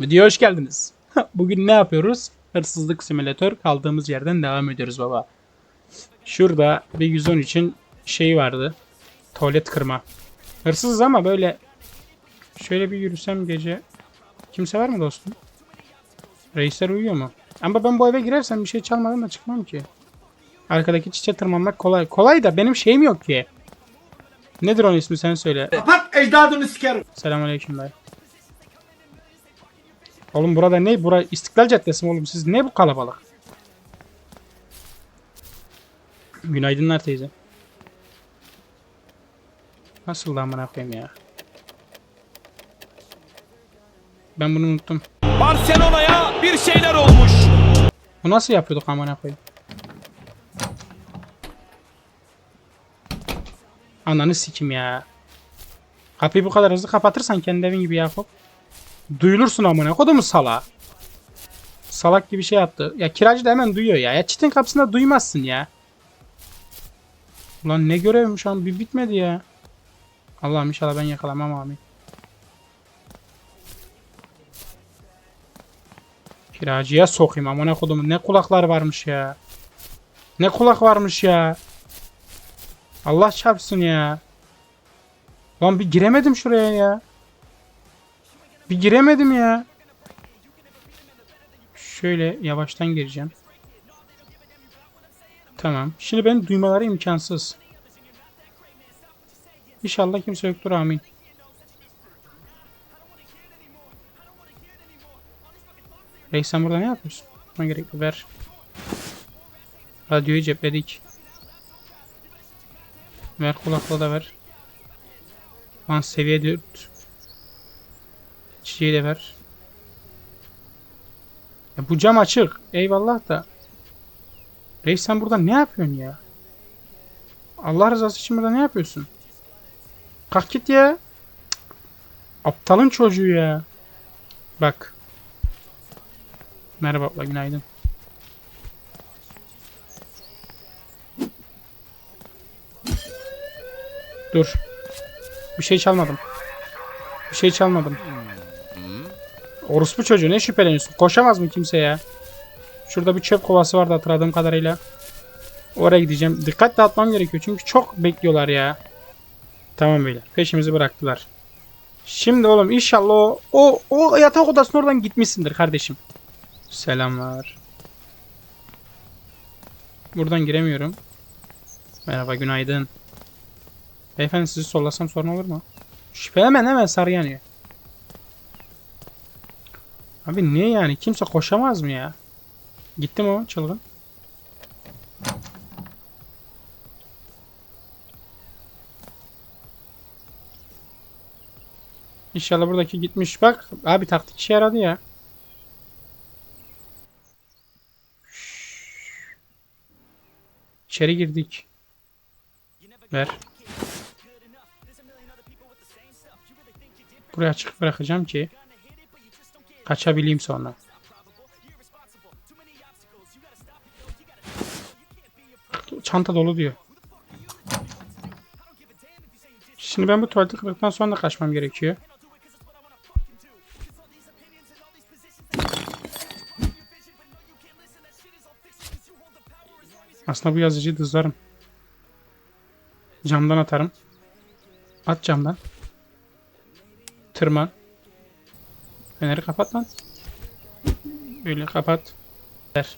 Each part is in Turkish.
Videoya hoş geldiniz. Bugün ne yapıyoruz? Hırsızlık simülatör kaldığımız yerden devam ediyoruz baba. Şurada bir 113'ün şeyi vardı. Tuvalet kırma. Hırsızız ama böyle şöyle bir yürüsem gece. Kimse var mı dostum? Reisler uyuyor mu? Ama ben bu eve girersem bir şey çalmadan da çıkmam ki. Arkadaki çiçeğe tırmanmak kolay. Kolay da benim şeyim yok ki. Nedir onun ismi sen söyle. Kapat ecdadını sikerim. Selamünaleyküm dayı. Oğlum burada ne? Bura İstiklal Caddesi mi oğlum? Siz ne bu kalabalık? Günaydınlar teyze. Nasıl lan amına koyayım ya? Ben bunu unuttum. Barcelona'ya bir şeyler olmuş. Bu nasıl yapıyorduk amına koyayım? Ananı sikim ya. Kapıyı bu kadar hızlı kapatırsan kendi evin gibi Yakup. Duyulursun amına kodumu sala. Salak gibi şey yaptı. Ya kiracı da hemen duyuyor ya. Ya çitin kapısında duymazsın ya. Ulan ne görevmiş an bir bitmedi ya. Allah'ım inşallah ben yakalamam amin. Kiracıya sokayım amına kodumu. Ne kulaklar varmış ya. Ne kulak varmış ya. Allah çarpsın ya. Lan bir giremedim şuraya ya. Bir giremedim ya. Şöyle yavaştan gireceğim. Tamam. Şimdi benim duymaları imkansız. İnşallah kimse yoktur amin. Reis sen burada ne yapıyorsun? Buna gerek. Ver. Radyoyu cepledik. Ver kulaklığı da ver. Lan seviye 4. Çiçeği de ver. Ya bu cam açık. Eyvallah da. Reis sen burada ne yapıyorsun ya? Allah rızası için burada ne yapıyorsun? Kalk git ya. Cık. Aptalın çocuğu ya. Bak. Merhaba abla günaydın. Dur. Bir şey çalmadım. Bir şey çalmadım. Orospu çocuğu ne şüpheleniyorsun? Koşamaz mı kimse ya? Şurada bir çöp kovası vardı hatırladığım kadarıyla. Oraya gideceğim. Dikkat dağıtmam gerekiyor çünkü çok bekliyorlar ya. Tamam beyler. Peşimizi bıraktılar. Şimdi oğlum inşallah o, o, o yatak odasının oradan gitmişsindir kardeşim. Selamlar. Buradan giremiyorum. Merhaba günaydın. Beyefendi sizi sollasam sorun olur mu? Şüphe hemen hemen sarı yanıyor. Abi niye yani? Kimse koşamaz mı ya? Gitti mi o çılgın? İnşallah buradaki gitmiş. Bak abi taktik işe yaradı ya. İçeri girdik. Ver. Buraya açık bırakacağım ki kaçabileyim sonra. Çanta dolu diyor. Şimdi ben bu tuvaleti kırdıktan sonra da kaçmam gerekiyor. Aslında bu yazıcıyı dızlarım. Camdan atarım. At camdan. Tırman. Feneri kapat lan. Böyle kapat. Ver.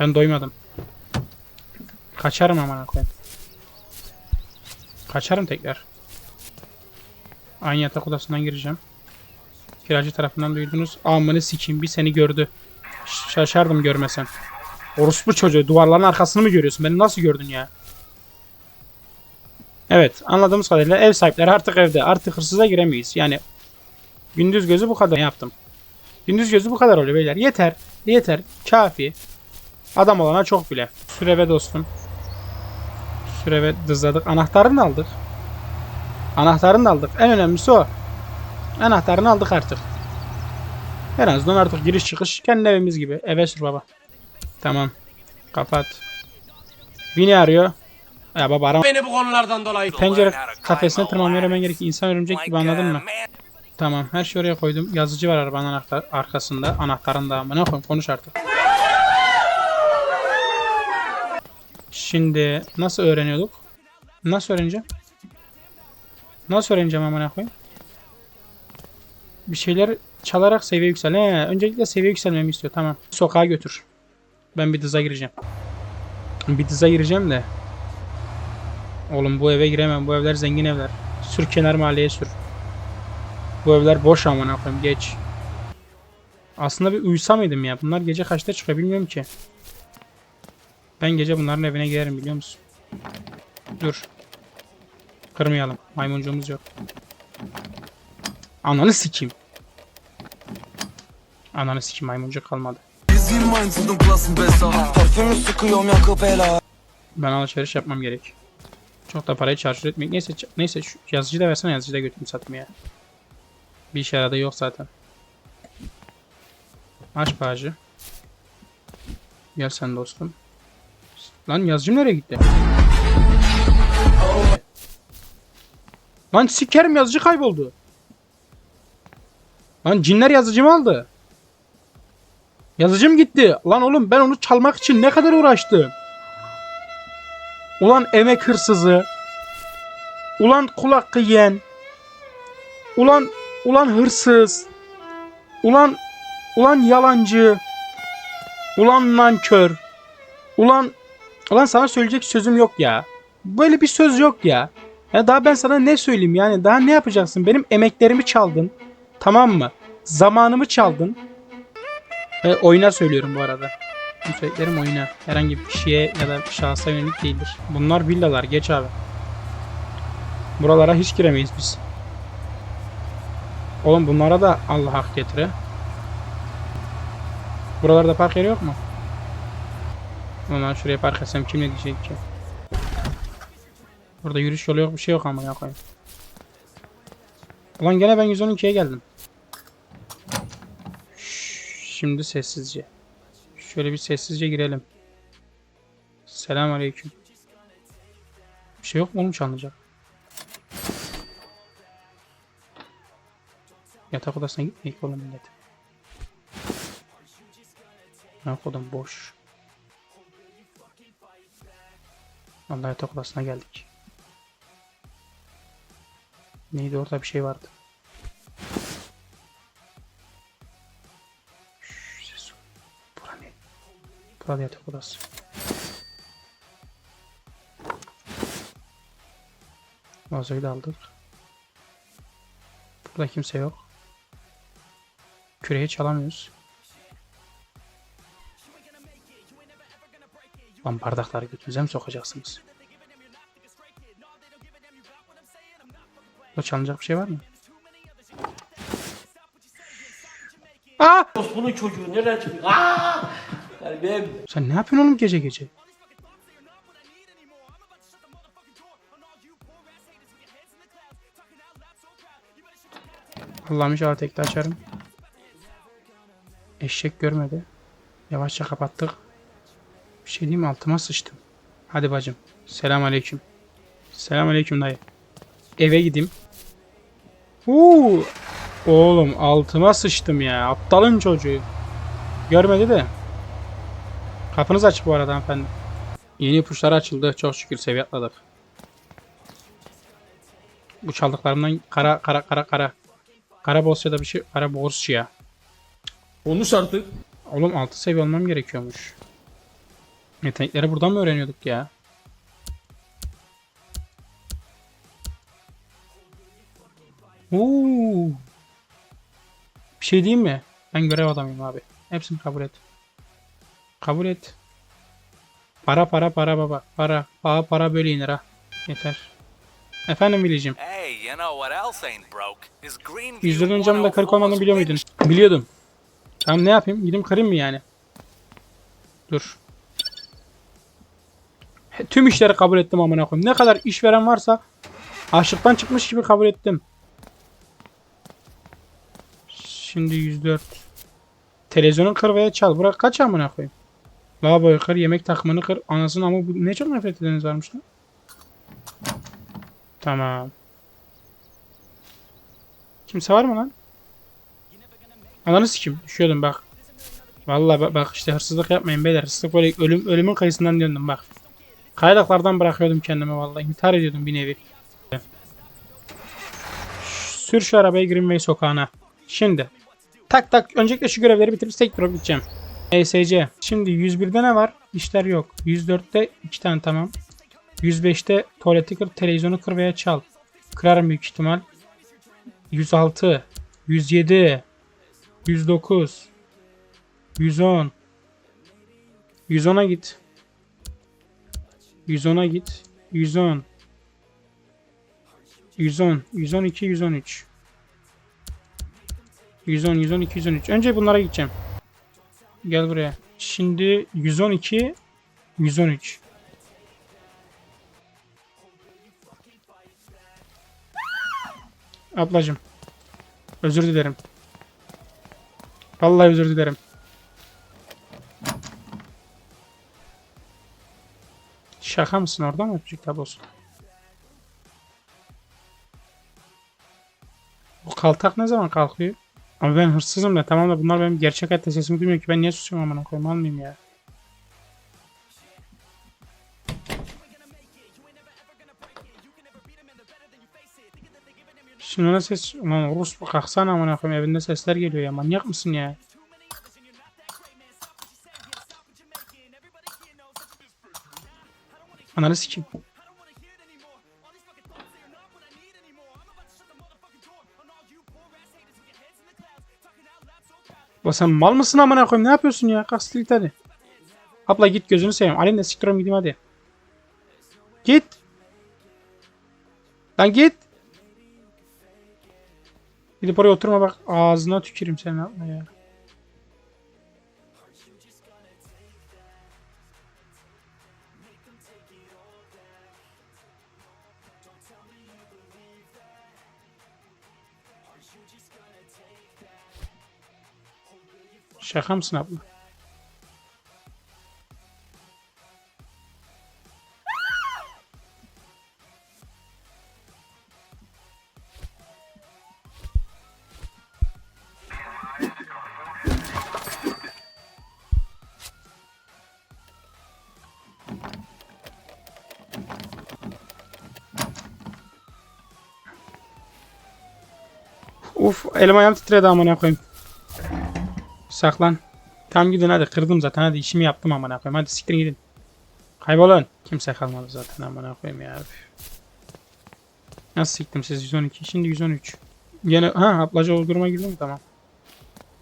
Ben doymadım. Kaçarım amına koyayım. Kaçarım tekrar. Aynı yatak odasından gireceğim. Kiracı tarafından duydunuz. Amını sikeyim bir seni gördü. Şaşardım görmesen. Orospu çocuğu duvarların arkasını mı görüyorsun? Beni nasıl gördün ya? Evet anladığımız kadarıyla ev sahipleri artık evde. Artık hırsıza giremeyiz. Yani gündüz gözü bu kadar yaptım. Gündüz gözü bu kadar oluyor beyler. Yeter. Yeter. Kafi. Adam olana çok bile. Süreve dostum. Süreve dızladık. Anahtarını aldık. Anahtarını aldık. En önemlisi o. Anahtarını aldık artık. En azından artık giriş çıkış kendi evimiz gibi. Eve sür baba. Tamam. Kapat. Vini arıyor. Ya baba arama. Beni bu konulardan dolayı. Pencere kafesine tırmanmaya hemen gerek. İnsan örümcek gibi anladın mı? Tamam her şeyi oraya koydum. Yazıcı var arabanın arkasında. Anahtarında ama ne yapayım konuş artık. Şimdi nasıl öğreniyorduk? Nasıl öğreneceğim? Nasıl öğreneceğim amına koyayım? Bir şeyler çalarak seviye yüksel. He, öncelikle seviye yükselmemi istiyor. Tamam. Sokağa götür. Ben bir dıza gireceğim. Bir dıza gireceğim de. Oğlum bu eve giremem. Bu evler zengin evler. Sür kenar mahalleye sür. Bu evler boş amına koyayım. Geç. Aslında bir uyusa mıydım ya? Bunlar gece kaçta çıkıyor bilmiyorum ki. Ben gece bunların evine girerim biliyor musun? Dur. Kırmayalım. Maymuncuğumuz yok. Ananı sikeyim. Ananı sikeyim maymuncuk kalmadı. Ben alışveriş yapmam gerek. Çok da parayı çarçur etmek. Neyse neyse şu yazıcı da versene yazıcı da götürüm satmaya. Bir işe yaradı yok zaten. Aç bağcı. Gel sen dostum. Lan yazıcım nereye gitti? Lan sikerim yazıcı kayboldu. Lan cinler yazıcımı aldı. Yazıcım gitti. Lan oğlum ben onu çalmak için ne kadar uğraştım. Ulan emek hırsızı. Ulan kulak yiyen. Ulan ulan hırsız. Ulan ulan yalancı. Ulan nankör. Ulan ulan sana söyleyecek sözüm yok ya. Böyle bir söz yok ya. Ya daha ben sana ne söyleyeyim yani daha ne yapacaksın? Benim emeklerimi çaldın. Tamam mı? Zamanımı çaldın. Ve oyuna söylüyorum bu arada. Bu söylediklerim oyuna. Herhangi bir kişiye ya da şahsa yönelik değildir. Bunlar villalar. Geç abi. Buralara hiç giremeyiz biz. Oğlum bunlara da Allah hak getire. Buralarda park yeri yok mu? Ulan şuraya park etsem kim ne diyecek ki? Burada yürüyüş yolu yok bir şey yok ama ya koyayım. Ulan gene ben 112'ye geldim. Şimdi sessizce. Şöyle bir sessizce girelim. Selamünaleyküm. Bir şey yok mu oğlum çalınacak? Yatak odasına gitmeyik oğlum millet. Yatak odam boş. Vallahi yatak odasına geldik. Neydi orada bir şey vardı. Şşş. Bura ne? Burada yatak odası. Vazoyu da aldık. Burada kimse yok. Küreği çalamıyoruz. Lan bardakları götünüze mi sokacaksınız? Burada çalınacak bir şey var mı? Aa! Bunun çocuğu nereden çıkıyor? Aa! Sen ne yapıyorsun oğlum gece gece? Allah'ım inşallah tekte açarım. Eşek görmedi. Yavaşça kapattık. Bir şey diyeyim? Altıma sıçtım. Hadi bacım. Selam aleyküm. Selam aleyküm dayı. Eve gideyim. Uuu. Oğlum altıma sıçtım ya. Aptalın çocuğu. Görmedi de. Kapınız açık bu arada hanımefendi. Yeni ipuçları açıldı. Çok şükür seviye atladık. Bu çaldıklarımdan kara kara kara kara. Kara borsaya da bir şey. Kara borsaya. Konuş artık. Oğlum 6 seviye olmam gerekiyormuş. Yetenekleri buradan mı öğreniyorduk ya? Oo. Bir şey diyeyim mi? Ben görev adamıyım abi. Hepsini kabul et. Kabul et. Para para para baba. Para. Para para böyle iner ha. Yeter. Efendim Bilicim. Hey, you know what else ain't broke? Is Greenview Yüzlerin camında kırık 104 olmadığını biliyor muydun? Biliyordum. Tamam ne yapayım? Gideyim kırayım mı yani? Dur. He, Tüm işleri kabul ettim amına koyayım. Ne kadar işveren varsa açlıktan çıkmış gibi kabul ettim. Şimdi 104. Televizyonu kır veya çal. Bırak kaç amına koyayım. Lavaboyu kır, yemek takımını kır. Anasını ama bu ne çok nefret edeniz varmış lan. Tamam. Kimse var mı lan? Ananı sikim. Düşüyordum bak. Vallahi bak, bak işte hırsızlık yapmayın beyler. Hırsızlık böyle ölüm, ölümün kıyısından döndüm bak. Kayalıklardan bırakıyordum kendimi vallahi. İntihar ediyordum bir nevi. Sür şu arabayı Greenway sokağına. Şimdi. Tak tak. Öncelikle şu görevleri bitirip tek bir gideceğim. ESC. Şimdi 101'de ne var? İşler yok. 104'te 2 tane tamam. 105'te tuvaleti kır, televizyonu kır veya çal. Kırarım büyük ihtimal. 106, 107, 109, 110, 110'a git. 110'a git. 110, 110, 112, 113. 110, 112, 113. Önce bunlara gideceğim. Gel buraya. Şimdi 112, 113. Ablacım. Özür dilerim. Vallahi özür dilerim. Şaka mısın orada mı öpücük tablosu? Bu kaltak ne zaman kalkıyor? Ama ben hırsızım da tamam da bunlar benim gerçek hayatta sesimi duymuyor ki ben niye susuyorum amına koyayım almayayım ya. Ona ses... Ulan Rus kalksana amına koyayım evinde sesler geliyor ya manyak mısın ya? Ananı sikeyim. Ulan sen mal mısın amına koyayım ne yapıyorsun ya? Kalk git hadi. Abla git gözünü seveyim. Alayım da siktiyorum gideyim hadi. Git. Lan git. Gidip oraya oturma bak ağzına tüküreyim senin abla ya. Şaka mısın abla? Uf elim ayağım titredi amına koyayım. Saklan. Tam gidin hadi kırdım zaten hadi işimi yaptım amına koyayım hadi siktirin gidin. Kaybolun. Kimse kalmadı zaten amına koyayım ya. Nasıl siktim siz 112 şimdi 113. Yine ha ablacı o duruma girdim tamam.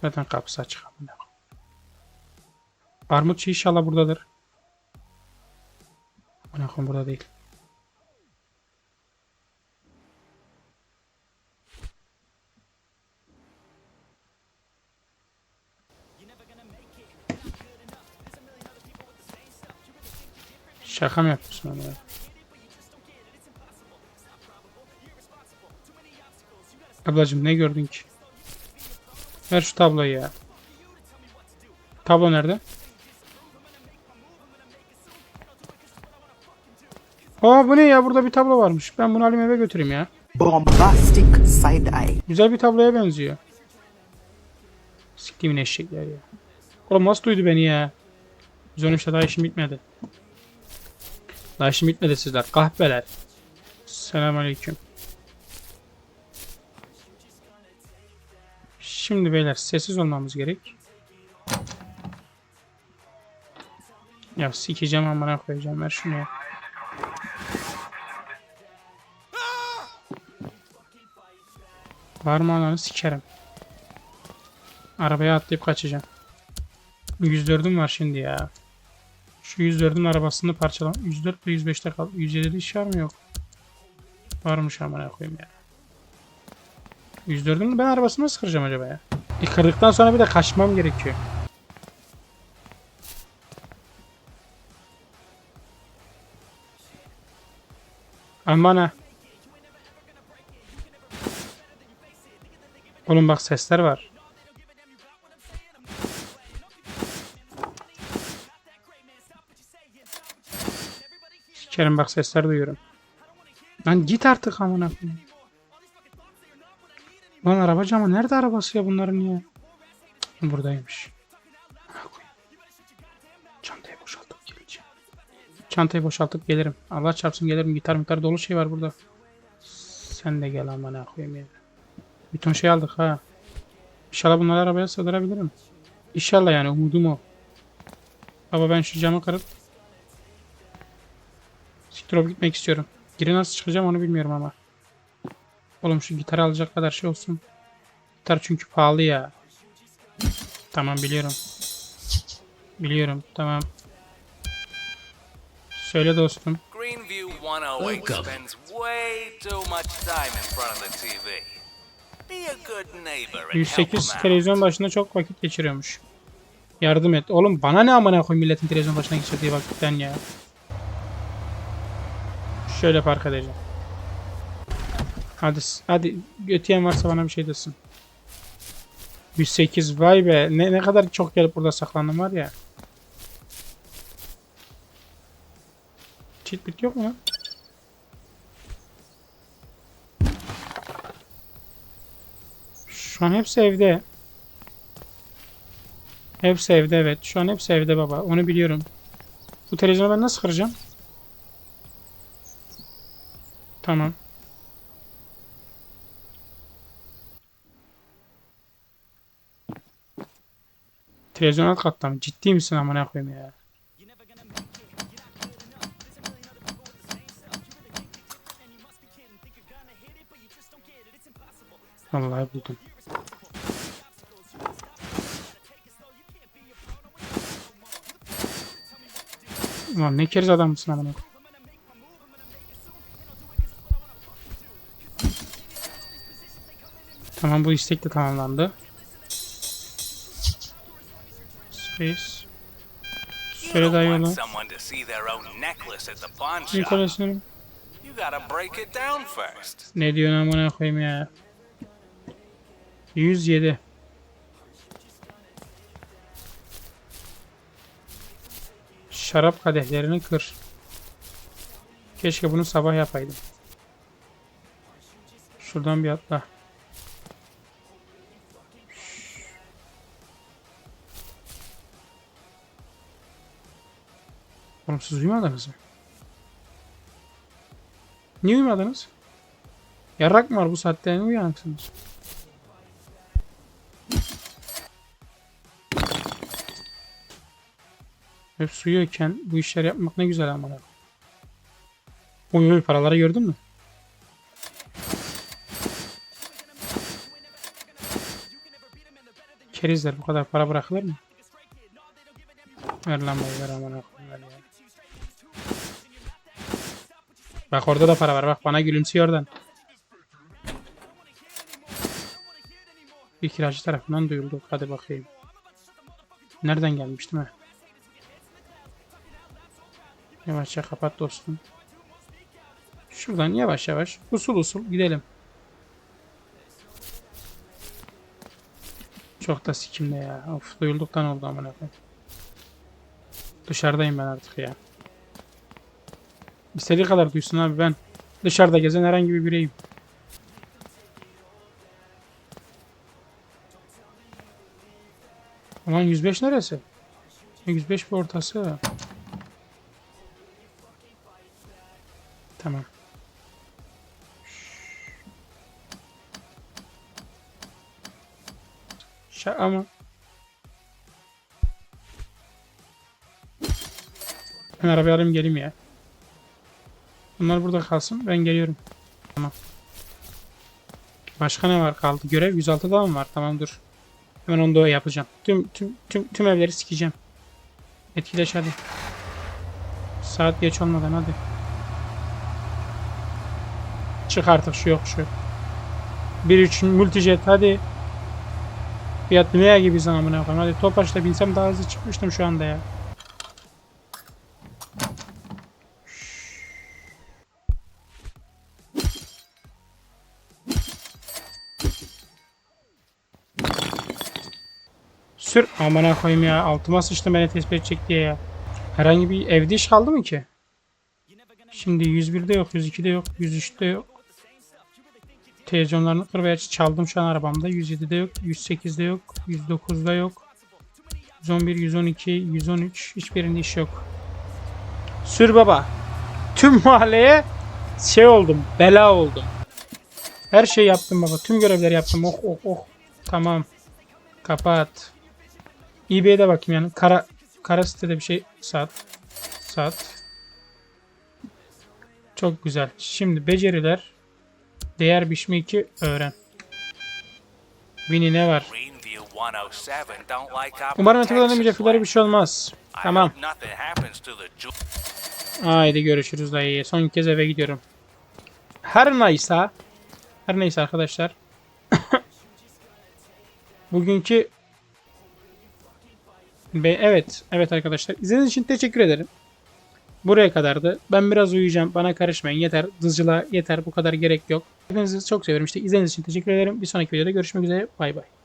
Zaten kapısı açık amına. Armutçu inşallah buradadır. Amına koyayım burada değil. Şaka mı yapıyorsun ona? Ablacım ne gördün ki? Ver şu tabloyu ya. Tablo nerede? Aa bu ne ya? Burada bir tablo varmış. Ben bunu alayım eve götüreyim ya. bombastic side eye. Güzel bir tabloya benziyor. Siktiğimin eşekler ya. Oğlum nasıl duydu beni ya? 113'te daha işim bitmedi. Daha işim bitmedi sizler. Kahpeler. Selamünaleyküm. Şimdi beyler sessiz olmamız gerek. Ya sikeceğim amına koyacağım ver şunu ya. Ananı sikerim. Arabaya atlayıp kaçacağım. 104'üm var şimdi ya. Şu 104'ün arabasını parçalam. 104 ve 105'te kal. 107'de iş var mı yok? Varmış amına koyayım ya. 104'ün ben arabasını nasıl kıracağım acaba ya? E sonra bir de kaçmam gerekiyor. Aman ha. Oğlum bak sesler var. Sikerim bak sesler duyuyorum. Lan git artık amına koyayım. Lan arabacı ama nerede arabası ya bunların ya? Buradaymış. Çantayı boşaltıp geleceğim. Çantayı boşaltıp gelirim. Allah çarpsın gelirim. Gitar gitar dolu şey var burada. Sen de gel amına koyayım ya. Bir ton şey aldık ha. İnşallah bunları arabaya sığdırabilirim. İnşallah yani umudum o. Baba ben şu camı kırıp Olup gitmek istiyorum. Geri nasıl çıkacağım onu bilmiyorum ama. Oğlum şu gitarı alacak kadar şey olsun. Gitar çünkü pahalı ya. Tamam biliyorum. Biliyorum tamam. Söyle dostum. Greenview 108 spends way too much time in front of the TV. Be a good neighbor and help 108 him out. televizyon başında çok vakit geçiriyormuş. Yardım et. Oğlum bana ne amına koyayım milletin televizyon başına geçirdiği vakitten ya. Şöyle park edeceğim. Hadi hadi götüyen varsa bana bir şey desin. 108 vay be ne, ne kadar çok gelip burada saklandım var ya. Cheat bit yok mu lan? Şu an hepsi evde. Hepsi evde evet. Şu an hepsi evde baba. Onu biliyorum. Bu televizyonu ben nasıl kıracağım? Tamam. Televizyon alt katta mı? Ciddi misin amına koyayım ya? Vallahi buldum. Ulan ne keriz adamsın amına koyayım. Tamam bu istek de tamamlandı. Space. Don't daha yola. Nikolas'ın ne diyorsun amına koyayım ya. 107. Şarap kadehlerini kır. Keşke bunu sabah yapaydım. Şuradan bir atla. Oğlum siz uyumadınız mı? Niye uyumadınız? Yarrak mı var bu saatte? Ne uyanıksınız? Hep suyuyken bu işler yapmak ne güzel ama. Oy oy paraları gördün mü? Kerizler bu kadar para bırakılır mı? Ver lan bayı ver aman akıllı ya. Bak orada da para var bak bana gülümsüyor oradan. Bir kiracı tarafından duyulduk. Hadi bakayım. Nereden gelmiş değil mi? Yavaşça kapat dostum. Şuradan yavaş yavaş usul usul gidelim. Çok da sikimde ya. Of duyulduktan oldu amına koyayım. Dışarıdayım ben artık ya. İstediği kadar duysun abi ben. Dışarıda gezen herhangi bir bireyim. Ulan 105 neresi? 105 bir ortası. Tamam. Şaka mı? Ben arabayı alayım geleyim ya. Bunlar burada kalsın. Ben geliyorum. Tamam. Başka ne var kaldı? Görev 106 daha mı var? Tamam dur. Hemen onu da yapacağım. Tüm tüm tüm tüm evleri sikeceğim. Etkileş hadi. Saat geç olmadan hadi. Çık artık şu yok şu. 1-3 multijet hadi. Fiyat binaya gibi zamına koyayım. Hadi Topaç'ta binsem daha hızlı çıkmıştım şu anda ya. Sür amına koyayım ya. Altıma sıçtım beni tespit edecek diye ya. Herhangi bir evde iş kaldı mı ki? Şimdi 101'de yok, 102'de yok, 103'te yok. Televizyonlarını kır veya çaldım şu an arabamda. 107'de yok, 108'de yok, 109'da yok. 111, 112, 113 hiçbirinde iş yok. Sür baba. Tüm mahalleye şey oldum, bela oldum. Her şeyi yaptım baba. Tüm görevleri yaptım. Oh oh oh. Tamam. Kapat. eBay'de bakayım yani. Kara kara sitede bir şey sat. Sat. Çok güzel. Şimdi beceriler. Değer biçme 2 öğren. Winnie ne var? Greenview 107 don't like our Umarım protection mücevherlere bir şey olmaz. Tamam. Haydi görüşürüz dayı. Son kez eve gidiyorum. Her neyse. Her neyse arkadaşlar. Bugünkü Be evet, evet arkadaşlar. İzlediğiniz için teşekkür ederim. Buraya kadardı. Ben biraz uyuyacağım. Bana karışmayın. Yeter. Dızcılığa yeter. Bu kadar gerek yok. Hepinizi çok seviyorum. İşte izlediğiniz için teşekkür ederim. Bir sonraki videoda görüşmek üzere. Bay bay.